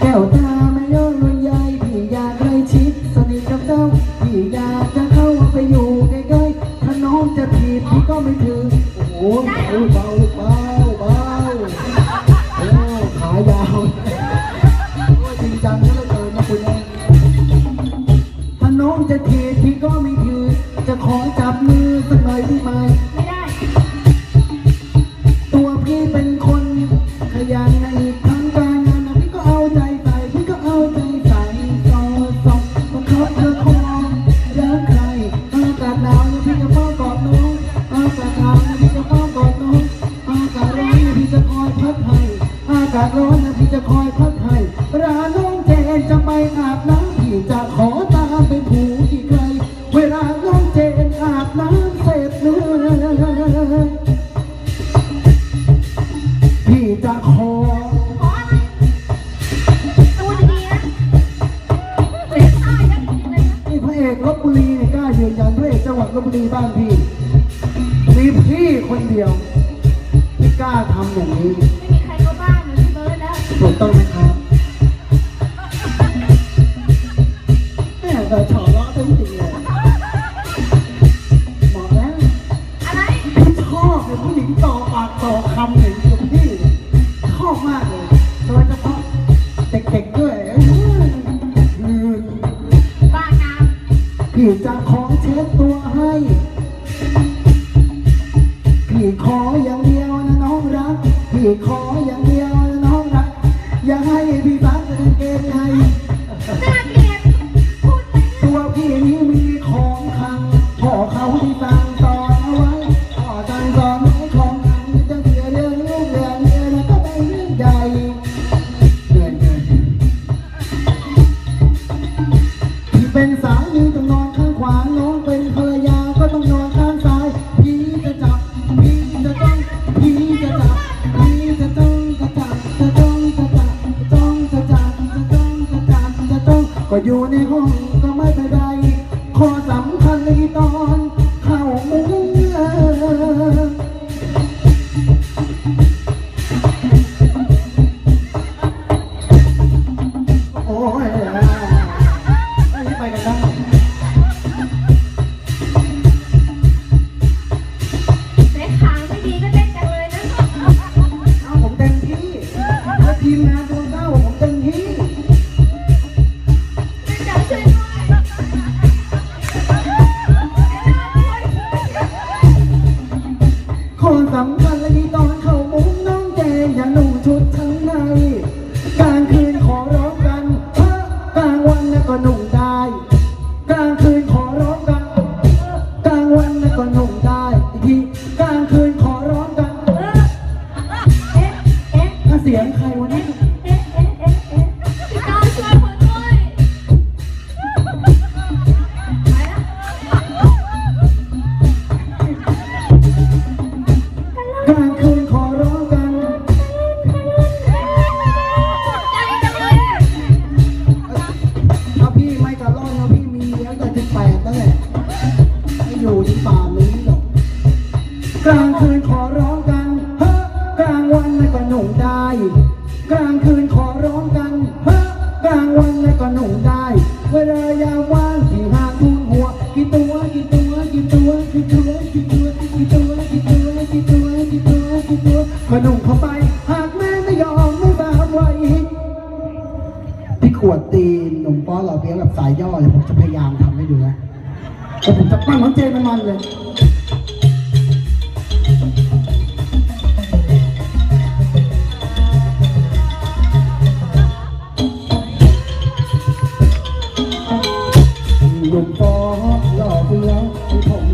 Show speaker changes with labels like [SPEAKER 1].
[SPEAKER 1] แก้วตาไม่ย้อนรุ่นใหญ่พี่อยากใกล้ชิดสนิทกับเจ้าพี่อยากจะเข้าไปอยู่ใกล้ๆถ้าน้องจะผิดพี่ก็ไม่ถึงโอ้ยเบาเบาเบาโอ้ขายาวจริงจังเลือเกินนะคุณเองถ้าน้องจะทีพี่ก็ไม่ถือจะขอจับมือสักหน่อยได้ไหมากาศร้อนนะพี่จะคอยพัดให้เวลาน้องเจนจะไปอาบน้ำพี่จะขอตามไปผูที่ไกลเวลาน้องเจนอาบน้ำเสร็จเนื้อพี่จะขอ
[SPEAKER 2] ขออะไรดูดีๆนะเสียท่าจะอะไรนะ
[SPEAKER 1] นี่พระเอกลบบุรีเนี่ยกล้ายืนยันพระเอกจังหวัดลบบุรีบ้านพี่มีพี่คนเดียวที่กล้าทำอย่างนี้ ถูกต้องไหมครับแม่แต่ฉอล้อเต็มจริงเลยบอกแล้ว
[SPEAKER 2] อะไร
[SPEAKER 1] พี่ชอบเลยผู้หญิงต่อปากต่อคำอย่างนี้กับพี่ชอบมากเลยโดยเฉพาะเด็กๆด้วยอืม
[SPEAKER 2] บ้านงาม
[SPEAKER 1] พี่จะของเช็ดตัวให้พี่ขออย่างเดียวนะน้องรักพี่ขออย่าง พี่บังกางเกงใน
[SPEAKER 2] น่าเกลียด
[SPEAKER 1] อยู่ในห้องก็ไม่เป็นไรข้อสำคัญในตอนเข้ามุ้งเอ่อโอ้ยอันนี้ไปกันได้
[SPEAKER 2] เซ็กขางไม่ดีก็เต้นจังเลยนะ
[SPEAKER 1] เอาผมเต็มที่แล้วทีมงาน
[SPEAKER 2] ย
[SPEAKER 1] งใครวะ
[SPEAKER 2] เนี่
[SPEAKER 1] ย
[SPEAKER 2] พี่น้องช่วยผมด้วยไปละ
[SPEAKER 1] กลางคืนขอร้องกัน
[SPEAKER 2] ใจจังเลย
[SPEAKER 1] ถ้าพี่ไม่กระล่อนนะพี่มีเลี้ยงแต่ถึงแปดนั่นแหละไม่อยู่ที่ป่านี้หรอกกลางคืนขอ กลางคืนขอร้องกันเฮ้กลางวันน่ะก็หนุ่งได้ เวลายามว่างที่หาทุนหัวกี่ตัวกี่ตัวกี่ตัวกี่ตัวกี่ตัวกี่ตัวกี่ตัวกี่ตัวกี่ตัวกี่ตัวก็หนุ่งเข้าไปหากแม่ไม่ยอมไม่ตามไว้พี่ขวดตีนหนุ่มป้อเราเพียงแบบสายย่อเลยผมจะพยายามทำให้ดูนะแต่ผมจะปั้นน้องเจนมันเลย ลูกบอสหล่อเพื่อให้ผม